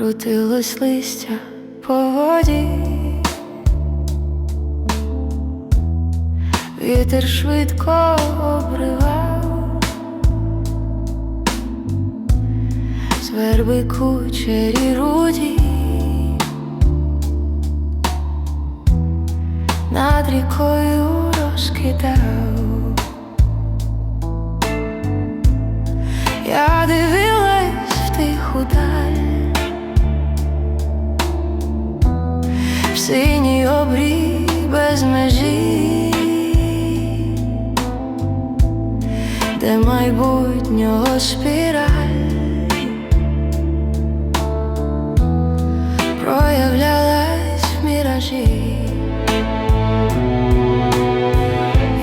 крутилось листя по воді, вітер швидко обривав, зверби кучері руді, над рікою розкидав. Я дивилась без межі, де майбутнього спіраль проявлялась в міражі.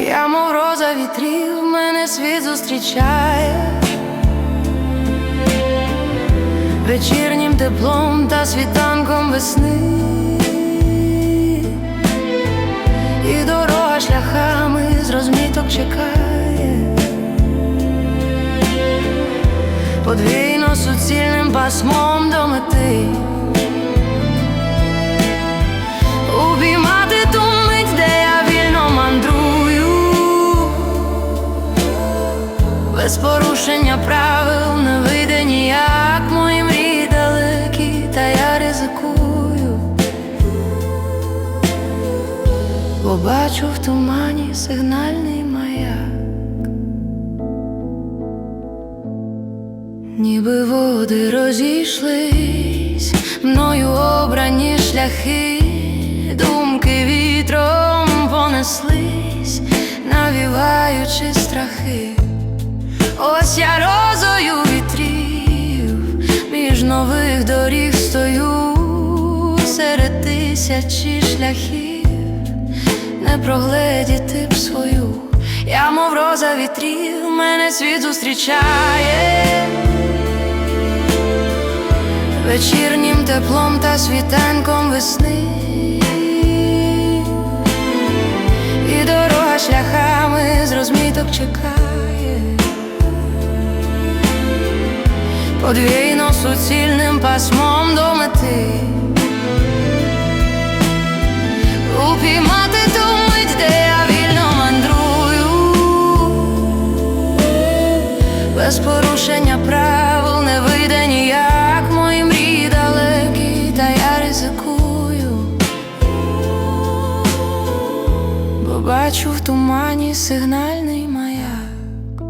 Я мов роза вітрів, мене світ зустрічає вечірнім теплом та світанком весни, чекає, подвійно суцільним пасмом до мети. Обіймати ту мить, де я вільно мандрую, без порушення правил не вийде ніяк. Мої мрії далекі, та я ризикую, бо бачу в тумані сигнальний маяк, ніби води розійшлись, мною обрані шляхи, думки вітром понеслись, навіваючи страхи. Ось я розою вітрів, між нових доріг стою серед тисячі шляхів, не прогледіти б свою, я мов роза вітрів, мене світ зустрічає вечірнім теплом та світанком весни. І дорога шляхами з розміток чекає, подвійно суцільним пасмом до мети. Упіймати бачу в тумані сигнальний маяк,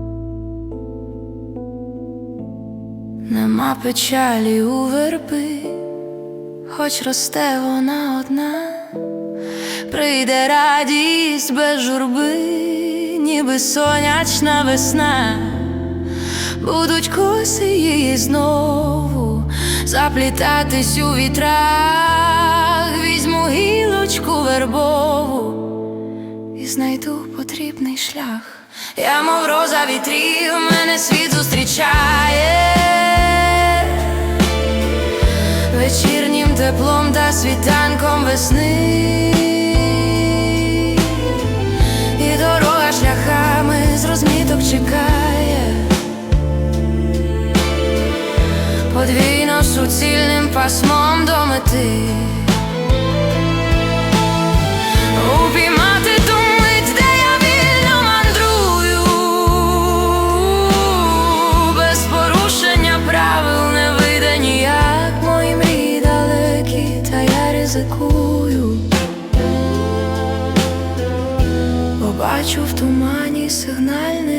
нема печалі у верби, хоч росте вона одна, прийде радість без журби, ніби сонячна весна, будуть коси її знову заплітатись у вітрах, візьму гілочку вербову знайду потрібний шлях. Я мов роза вітрів, мене світ зустрічає вечірнім теплом та світанком весни. І дорога шляхами з розміток чекає, подвійно суцільним пасмом до мети. Упіймати ризикую, побачу в тумані сигнальний